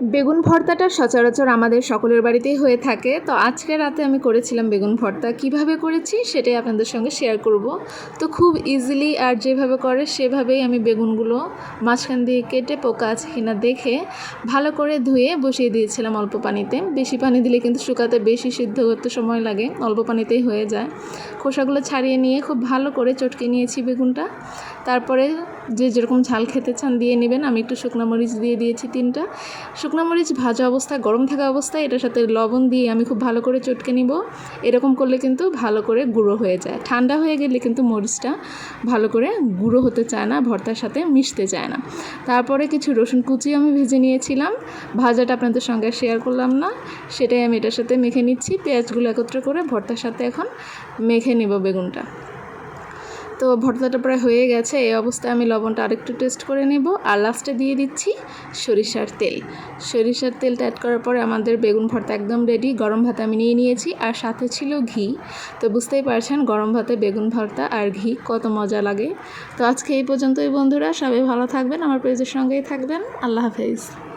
বেগুন ভর্তাটা সচরাচর আমাদের সকলের বাড়িতেই হয়ে থাকে। তো আজকে রাতে আমি করেছিলাম বেগুন ভর্তা। কীভাবে করেছি সেটাই আপনাদের সঙ্গে শেয়ার করব। তো খুব ইজিলি আর যেভাবে করে সেভাবেই আমি বেগুনগুলো মাঝখান দিয়ে কেটে পোকা আছে কিনা দেখে ভালো করে ধুয়ে বসিয়ে দিয়েছিলাম অল্প পানিতে। বেশি পানি দিলে কিন্তু শুকাতে বেশি সিদ্ধ করতে সময় লাগে, অল্প পানিতেই হয়ে যায়। খোসাগুলো ছাড়িয়ে নিয়ে খুব ভালো করে চটকে নিয়েছি বেগুনটা। তারপরে যে যেরকম ঝাল খেতে চান দিয়ে নেবেন। আমি একটু শুকনো মরিচ দিয়ে দিয়েছি তিনটা। শুকনো মরিচ ভাজা অবস্থায়, গরম থাকা অবস্থায়, এটার সাথে লবণ দিয়ে আমি খুব ভালো করে চটকে নিব। এরকম করলে কিন্তু ভালো করে গুঁড়ো হয়ে যায়। ঠান্ডা হয়ে গেলে কিন্তু মরিচটা ভালো করে গুঁড়ো হতে চায় না, ভর্তার সাথে মিশতে চায় না। তারপরে কিছু রসুন কুচি আমি ভেজে নিয়েছিলাম। ভাজাটা আপনাদের সঙ্গে শেয়ার করলাম না। সেটাই আমি এটার সাথে মেখে নিচ্ছি। পেঁয়াজগুলো একত্র করে ভর্তার সাথে এখন মেখে নেব বেগুনটা। তো ভর্তাটা প্রায় হয়ে গেছে। এই অবস্থায় আমি লবণটা আরেকটু টেস্ট করে নেব। আর লাস্টে দিয়ে দিচ্ছি সরিষার তেল। সরিষার তেলটা অ্যাড করার পরে আমাদের বেগুন ভর্তা একদম রেডি গরম ভাত আমি নিয়ে নিয়েছি। আর সাথে ছিল ঘি। তো বুঝতেই পারছেন, গরম ভাতে বেগুন ভর্তা আর ঘি কত মজা লাগে। তো আজকে এই পর্যন্তই বন্ধুরা। সবাই ভালো থাকবেন, আমার পেজের সঙ্গেই থাকবেন। আল্লাহ হাফেজ।